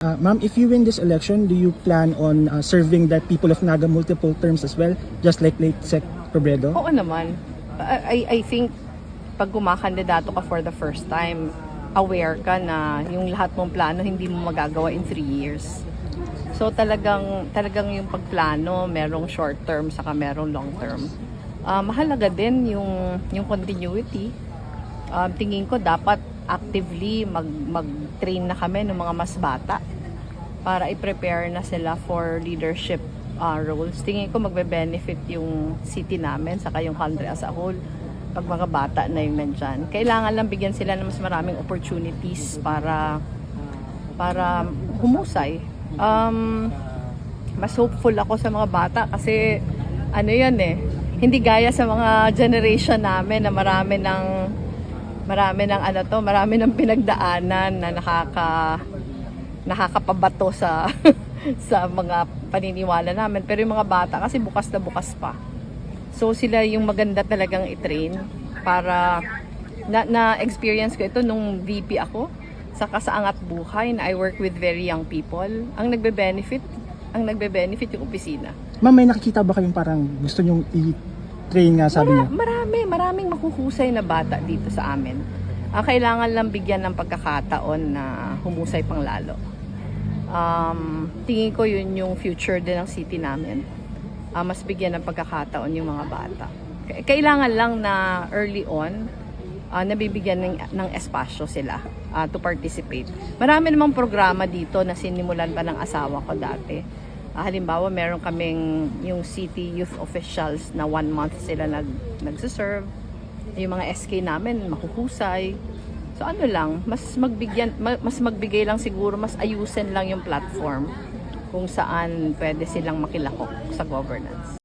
Uh, Ma'am, if you win this election, do you plan on uh, serving the people of Naga multiple terms as well, just like late Sec Robredo? Oo naman. I, I think pag kumakandidato ka for the first time, aware ka na yung lahat mong plano hindi mo magagawa in three years. So talagang talagang yung pagplano, merong short term saka merong long term. Ah, mahalaga din yung yung continuity. Um, tingin ko dapat actively mag mag-train na kami ng mga mas bata para i-prepare na sila for leadership uh, roles. Tingin ko magbe-benefit yung city namin saka yung country as a whole pag mga bata na yung nandyan. Kailangan lang bigyan sila ng mas maraming opportunities para para humusay. Um, mas hopeful ako sa mga bata kasi ano yan eh, hindi gaya sa mga generation namin na marami ng marami ng ano to, marami ng pinagdaanan na nakaka nakakapabato sa sa mga paniniwala namin. Pero yung mga bata kasi bukas na bukas pa. So sila yung maganda talagang i-train para na, na experience ko ito nung VP ako sa kasaangat buhay na I work with very young people. Ang nagbe-benefit, ang nagbe-benefit yung opisina. Ma'am, may nakikita ba kayong parang gusto nyong i-train nga sabi? Mara- marami, makuhusay na bata dito sa amin. Ah, kailangan lang bigyan ng pagkakataon na humusay pang lalo. Um, tingin ko yun yung future din ng city namin. Ah, mas bigyan ng pagkakataon yung mga bata. Kailangan lang na early on, ah, nabibigyan ng, ng espasyo sila ah, to participate. Marami namang programa dito na sinimulan pa ng asawa ko dati. Ah, halimbawa, meron kaming yung city youth officials na one month sila nag, nagsiserve. Yung mga SK namin, makuhusay. So ano lang, mas magbigyan, ma- mas magbigay lang siguro, mas ayusin lang yung platform kung saan pwede silang makilahok sa governance.